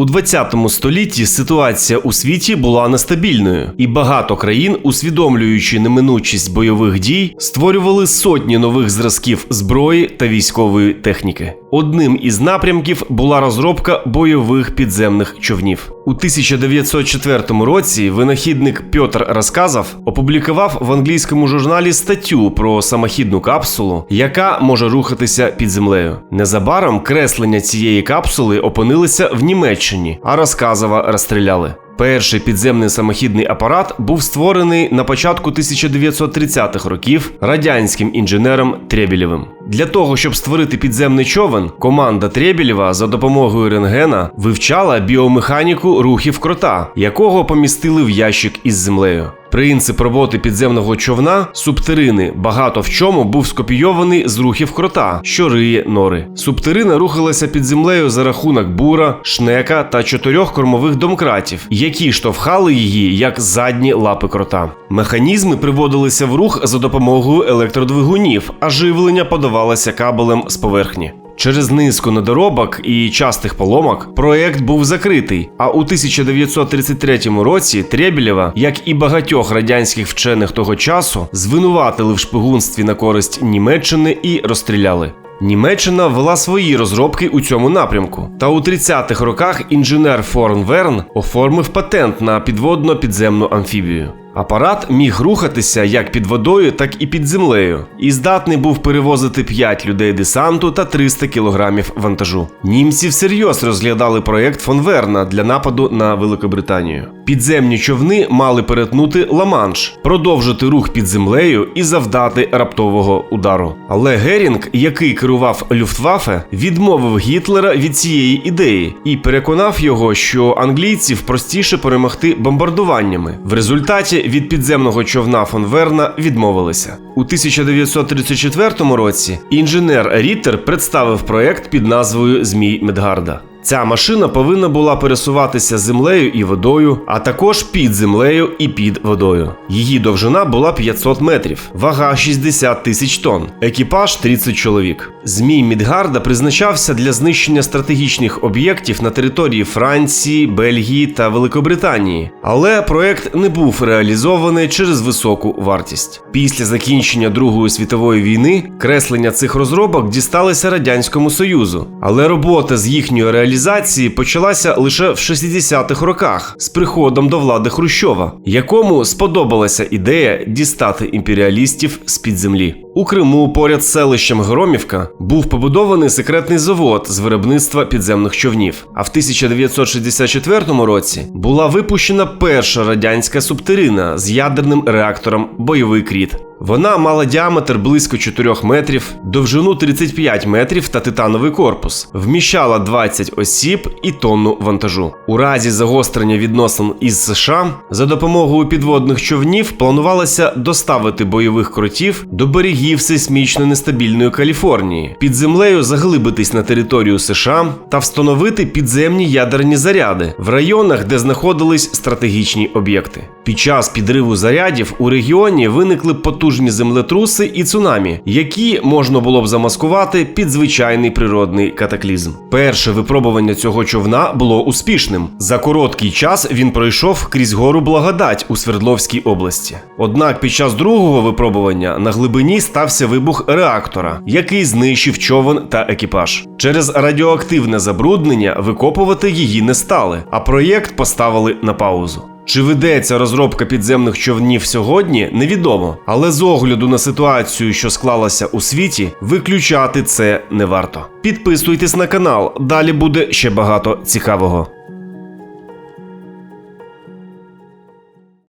У 20 столітті ситуація у світі була нестабільною, і багато країн, усвідомлюючи неминучість бойових дій, створювали сотні нових зразків зброї та військової техніки. Одним із напрямків була розробка бойових підземних човнів. У 1904 році винахідник Пьотр Розказов опублікував в англійському журналі статтю про самохідну капсулу, яка може рухатися під землею. Незабаром креслення цієї капсули опинилися в Німеччині, а Розказова розстріляли. Перший підземний самохідний апарат був створений на початку 1930-х років радянським інженером Требілєвим. Для того, щоб створити підземний човен, команда Требілєва за допомогою рентгена вивчала біомеханіку рухів крота, якого помістили в ящик із землею. Принцип роботи підземного човна субтерини багато в чому був скопійований з рухів крота, що риє нори. Субтерина рухалася під землею за рахунок бура, шнека та чотирьох кормових домкратів, які штовхали її як задні лапи крота. Механізми приводилися в рух за допомогою електродвигунів, а живлення подавалося кабелем з поверхні. Через низку недоробок і частих поломок проект був закритий. А у 1933 році Требілєва, як і багатьох радянських вчених того часу, звинуватили в шпигунстві на користь Німеччини і розстріляли. Німеччина ввела свої розробки у цьому напрямку. Та у 30-х роках інженер Форн Верн оформив патент на підводно підземну амфібію. Апарат міг рухатися як під водою, так і під землею, і здатний був перевозити 5 людей десанту та 300 кілограмів вантажу. Німці всерйоз розглядали проект фон Верна для нападу на Великобританію. Підземні човни мали перетнути Ла-Манш, продовжити рух під землею і завдати раптового удару. Але Герінг, який керував Люфтваффе, відмовив Гітлера від цієї ідеї і переконав його, що англійців простіше перемогти бомбардуваннями. В результаті від підземного човна фон Верна відмовилися. У 1934 році інженер Ріттер представив проект під назвою Змій Медгарда. Ця машина повинна була пересуватися землею і водою, а також під землею і під водою. Її довжина була 500 метрів, вага 60 тисяч тонн, екіпаж 30 чоловік. Змій Мідгарда призначався для знищення стратегічних об'єктів на території Франції, Бельгії та Великобританії, але проект не був реалізований через високу вартість. Після закінчення Другої світової війни креслення цих розробок дісталися радянському союзу, але робота з їхньої реалізації реалізації почалася лише в 60-х роках з приходом до влади Хрущова, якому сподобалася ідея дістати імперіалістів з під землі. У Криму, поряд з селищем Громівка, був побудований секретний завод з виробництва підземних човнів. А в 1964 році була випущена перша радянська субтерина з ядерним реактором Бойовий кріт. Вона мала діаметр близько 4 метрів, довжину 35 метрів та титановий корпус, вміщала 20 осіб і тонну вантажу. У разі загострення відносин із США за допомогою підводних човнів планувалося доставити бойових кротів до берегів сейсмічно нестабільної Каліфорнії, під землею заглибитись на територію США та встановити підземні ядерні заряди в районах, де знаходились стратегічні об'єкти. Під час підриву зарядів у регіоні виникли потужні землетруси і цунамі, які можна було б замаскувати під звичайний природний катаклізм. Перше випробування цього човна було успішним. За короткий час він пройшов крізь гору Благодать у Свердловській області. Однак під час другого випробування на глибині стався вибух реактора, який знищив човен та екіпаж. Через радіоактивне забруднення викопувати її не стали, а проєкт поставили на паузу. Чи ведеться розробка підземних човнів сьогодні, невідомо. Але з огляду на ситуацію, що склалася у світі, виключати це не варто. Підписуйтесь на канал, далі буде ще багато цікавого.